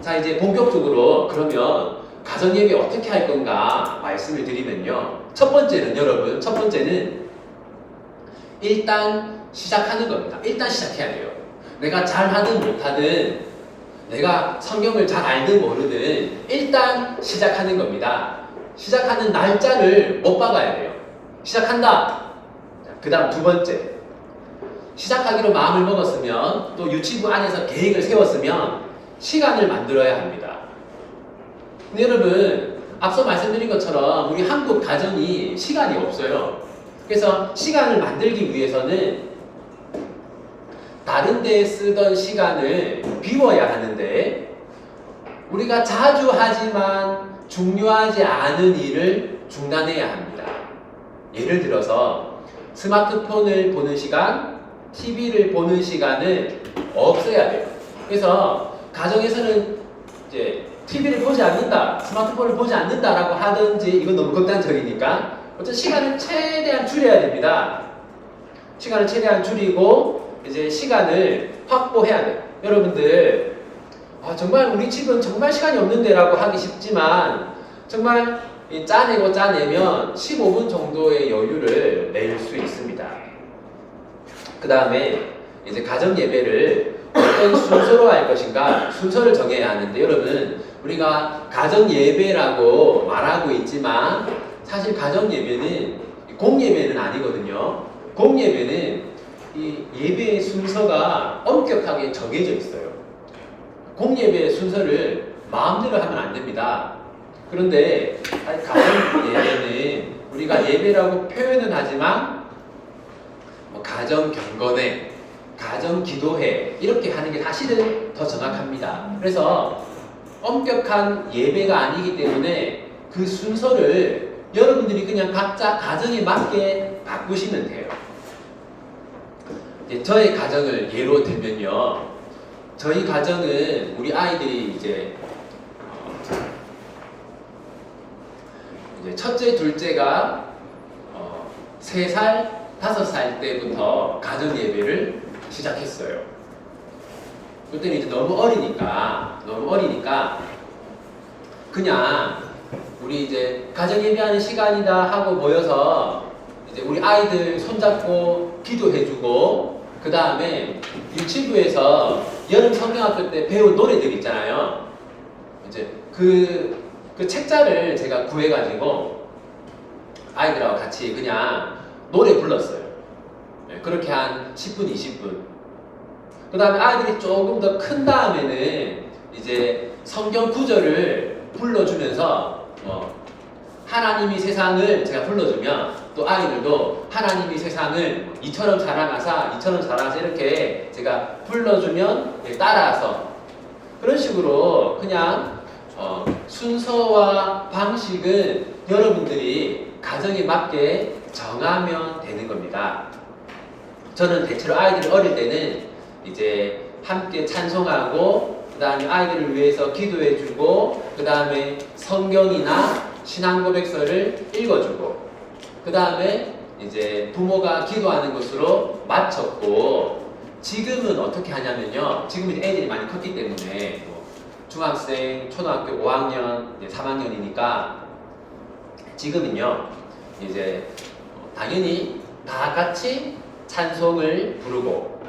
자 이제 본격적으로 그러면 가정 예배 어떻게 할 건가 말씀을 드리면요. 첫 번째는 여러분 첫 번째는 일단 시작하는 겁니다. 일단 시작해야 돼요. 내가 잘하든 못하든 내가 성경을 잘 알든 모르든 일단 시작하는 겁니다. 시작하는 날짜를 못 박아야 돼요. 시작한다. 그 다음 두 번째. 시작하기로 마음을 먹었으면 또 유치부 안에서 계획을 세웠으면 시간을 만들어야 합니다. 근데 여러분, 앞서 말씀드린 것처럼 우리 한국 가정이 시간이 없어요. 그래서 시간을 만들기 위해서는 다른 데에 쓰던 시간을 비워야 하는데 우리가 자주 하지만 중요하지 않은 일을 중단해야 합니다. 예를 들어서 스마트폰을 보는 시간, TV를 보는 시간을 없애야 돼요. 그래서 가정에서는 이제 TV를 보지 않는다, 스마트폰을 보지 않는다라고 하든지 이건 너무 극단적이니까 어떤 시간을 최대한 줄여야 됩니다. 시간을 최대한 줄이고 이제 시간을 확보해야 돼요. 여러분들 아, 정말 우리 집은 정말 시간이 없는데라고 하기 쉽지만 정말 이 짜내고 짜내면 15분 정도의 여유를 낼 수 있습니다. 그 다음에 이제 가정 예배를 어떤 순서로 할 것인가 순서를 정해야 하는데 여러분 우리가 가정 예배라고 말하고 있지만 사실 가정 예배는 공 예배는 아니거든요. 공 예배는 이 예배의 순서가 엄격하게 정해져 있어요. 공 예배의 순서를 마음대로 하면 안 됩니다. 그런데 가정 예배는 우리가 예배라고 표현은 하지만 뭐 가정 경건회, 가정 기도회 이렇게 하는 게 사실은 더 정확합니다. 그래서 엄격한 예배가 아니기 때문에 그 순서를 여러분들이 그냥 각자 가정에 맞게 바꾸시면 돼요. 저의 가정을 예로 들면요. 저희 가정은 우리 아이들이 이제 어, 첫째, 둘째가 어, 3살, 5살 때부터 가정 예배를 시작했어요. 그때는 이제 너무 어리니까, 너무 어리니까, 그냥 우리 이제 가정 예배하는 시간이다 하고 모여서 이제 우리 아이들 손잡고 기도해주고, 그 다음에 유치부에서 여름 성경학교 때 배운 노래들 있잖아요. 이제 그, 그 책자를 제가 구해가지고 아이들하고 같이 그냥 노래 불렀어요. 네, 그렇게 한 10분, 20분. 그 다음에 아이들이 조금 더 큰 다음에는 이제 성경 구절을 불러주면서 어, 하나님이 세상을 제가 불러주면 또 아이들도 하나님이 세상을 이처럼 사랑하사 이처럼 사랑하사 이렇게 제가 불러주면 따라서 그런 식으로 그냥 어, 순서와 방식은 여러분들이 가정에 맞게 정하면 되는 겁니다. 저는 대체로 아이들이 어릴 때는 이제 함께 찬송하고 그 다음에 아이들을 위해서 기도해주고 그 다음에 성경이나 신앙 고백서를 읽어주고 그 다음에 이제 부모가 기도하는 것으로 마쳤고 지금은 어떻게 하냐면요. 지금 이제 애들이 많이 컸기 때문에 뭐 중학생, 초등학교 5학년, 3학년이니까 지금은요. 이제 어, 당연히 다 같이 찬송을 부르고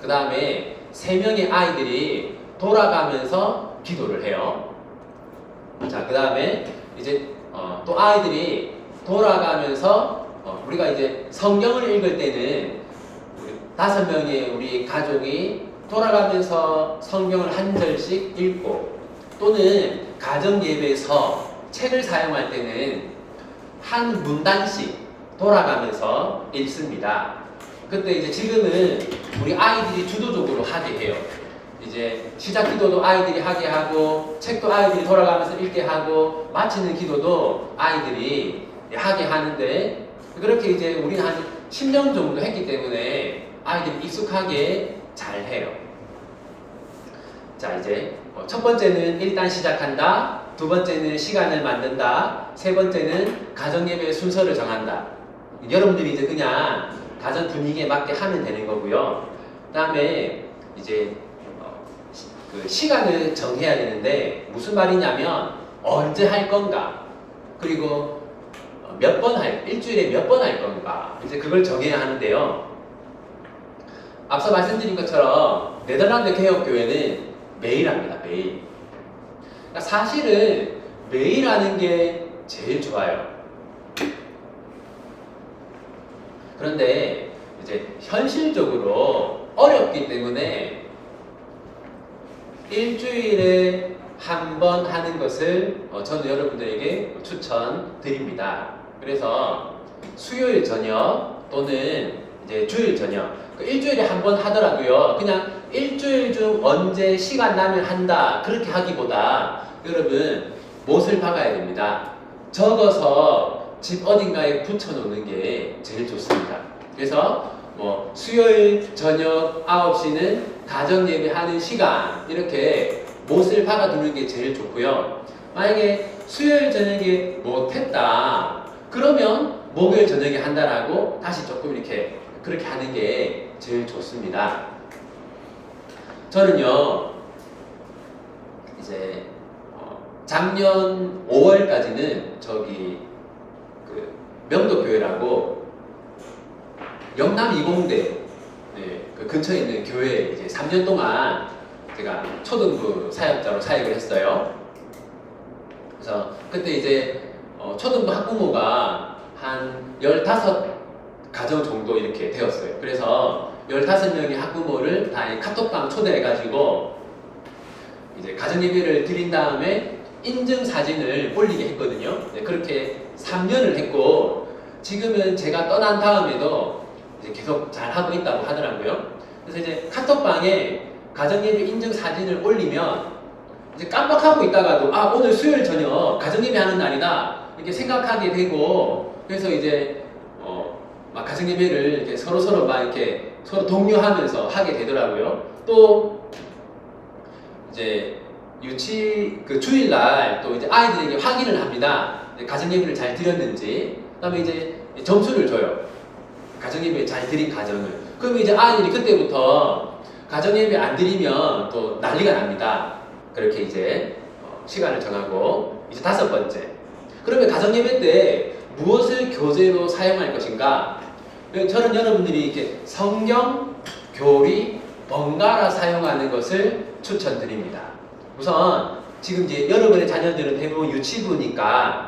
그 다음에 세 명의 아이들이 돌아가면서 기도를 해요. 자, 그 다음에 이제 어, 또 아이들이 돌아가면서 어, 우리가 이제 성경을 읽을 때는 다섯 명의 우리 가족이 돌아가면서 성경을 한 절씩 읽고 또는 가정 예배에서 책을 사용할 때는 한 문단씩 돌아가면서 읽습니다. 그때 이제 지금은 우리 아이들이 주도적으로 하게 해요. 이제 시작 기도도 아이들이 하게 하고 책도 아이들이 돌아가면서 읽게 하고 마치는 기도도 아이들이 하게 하는데 그렇게 이제 우리는 한 10년 정도 했기 때문에 아이들이 익숙하게 잘 해요. 자 이제 어, 첫 번째는 일단 시작한다. 두 번째는 시간을 만든다. 세 번째는 가정 예배 순서를 정한다. 여러분들이 이제 그냥 가정 분위기에 맞게 하면 되는 거고요. 그 다음에 이제 어, 그 시간을 정해야 되는데 무슨 말이냐면 언제 할 건가 그리고 몇 번 할, 일주일에 몇 번 할 건가 이제 그걸 정해야 하는데요. 앞서 말씀드린 것처럼 네덜란드 개혁교회는 매일 합니다. 매일. 그러니까 사실은 매일 하는 게 제일 좋아요. 그런데 이제 현실적으로 어렵기 때문에 일주일에 한 번 하는 것을 어, 저는 여러분들에게 추천드립니다. 그래서 수요일 저녁 또는 이제 주일 저녁 그 일주일에 한 번 하더라도요 그냥 일주일 중 언제 시간 나면 한다 그렇게 하기보다 여러분 못을 박아야 됩니다. 적어서 집 어딘가에 붙여놓는 게 제일 좋습니다. 그래서 뭐 수요일 저녁 9시는 가정 예배하는 시간 이렇게 못을 박아두는 게 제일 좋고요. 만약에 수요일 저녁에 못했다 그러면 목요일 저녁에 한다라고 다시 조금 이렇게 그렇게 하는 게 제일 좋습니다. 저는요 이제 어, 작년 5월까지는 저기 그 명도교회라고 영남 이공대 네, 그 근처에 있는 교회에 이제 3년 동안 제가 초등부 사역자로 사역을 했어요. 그래서 그때 이제 어, 초등부 학부모가 한 15가정 정도 이렇게 되었어요. 그래서 15명의 학부모를 다이 카톡방 초대해가지고 이제 가정 예배를 드린 다음에 인증 사진을 올리게 했거든요. 네, 그렇게 3년을 했고 지금은 제가 떠난 다음에도 계속 잘 하고 있다고 하더라고요. 그래서 이제 카톡방에 가정 예배 인증 사진을 올리면 이제 깜빡하고 있다가도 아 오늘 수요일 저녁 가정 예배 하는 날이다 이렇게 생각하게 되고 그래서 이제 어 막 가정 예배를 이렇게 서로 서로 막 이렇게 서로 독려하면서 하게 되더라고요. 또 이제 유치 그 주일날 또 이제 아이들에게 확인을 합니다. 이제 가정 예배를 잘 드렸는지 그다음에 이제 점수를 줘요. 가정 예배 잘 드린 가정을. 그럼 이제 아이들이 그때부터 가정 예배 안 드리면 또 난리가 납니다. 그렇게 이제 어, 시간을 정하고 이제 다섯 번째. 그러면 가정 예배 때 무엇을 교재로 사용할 것인가? 저는 여러분들이 이렇게 성경, 교리, 번갈아 사용하는 것을 추천드립니다. 우선 지금 이제 여러분의 자녀들은 대부분 유치부니까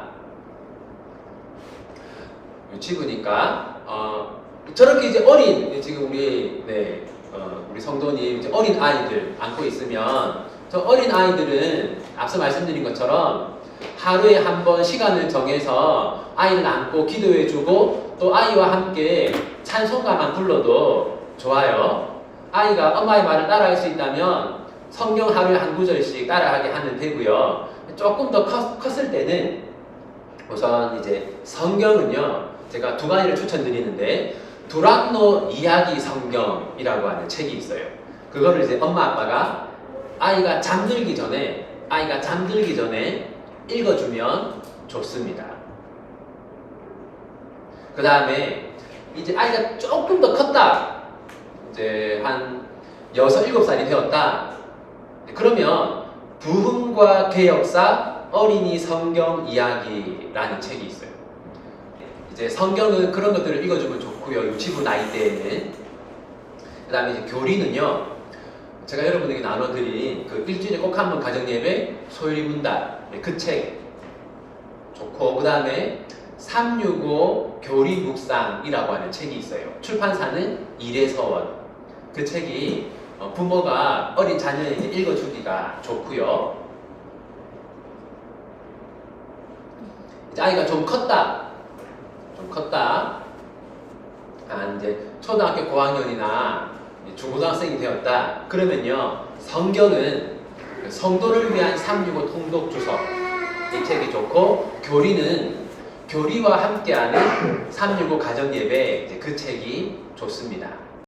유치부니까 어, 저렇게 이제 어린 지금 우리 네 어, 우리 성도님 이제 어린 아이들 안고 있으면 저 어린 아이들은 앞서 말씀드린 것처럼 하루에 한 번 시간을 정해서 아이를 안고 기도해주고 또 아이와 함께 찬송가만 불러도 좋아요. 아이가 엄마의 말을 따라할 수 있다면 성경 하루에 한 구절씩 따라하게 하면 되고요. 조금 더 컸, 컸을 때는 우선 이제 성경은요 제가 두 가지를 추천드리는데 두란노 이야기 성경이라고 하는 책이 있어요. 그거를 이제 엄마 아빠가 아이가 잠들기 전에 아이가 잠들기 전에 읽어주면 좋습니다. 그 다음에 이제 아이가 조금 더 컸다. 이제 한 여섯 일곱 살이 되었다. 그러면 부흥과 개혁사 어린이 성경 이야기라는 책이 있어요. 이제 성경은 그런 것들을 읽어주면 좋고요. 유치부 나이 때에는. 그 다음에 교리는요. 제가 여러분에게 나눠드린 그 일주일에 꼭 한 번 가정 예배 소율이 문답 그 책 좋고 그 다음에 365 교리 묵상이라고 하는 책이 있어요. 출판사는 이래서원. 그 책이 어, 부모가 어린 자녀에게 읽어주기가 좋고요. 이제 아이가 좀 컸다. 좀 컸다. 아, 이제 초등학교 고학년이나 중고등학생이 되었다. 그러면요, 성경은 성도를 위한 365 통독 주석 이 책이 좋고 교리는 교리와 함께하는 365 가정 예배 그 책이 좋습니다.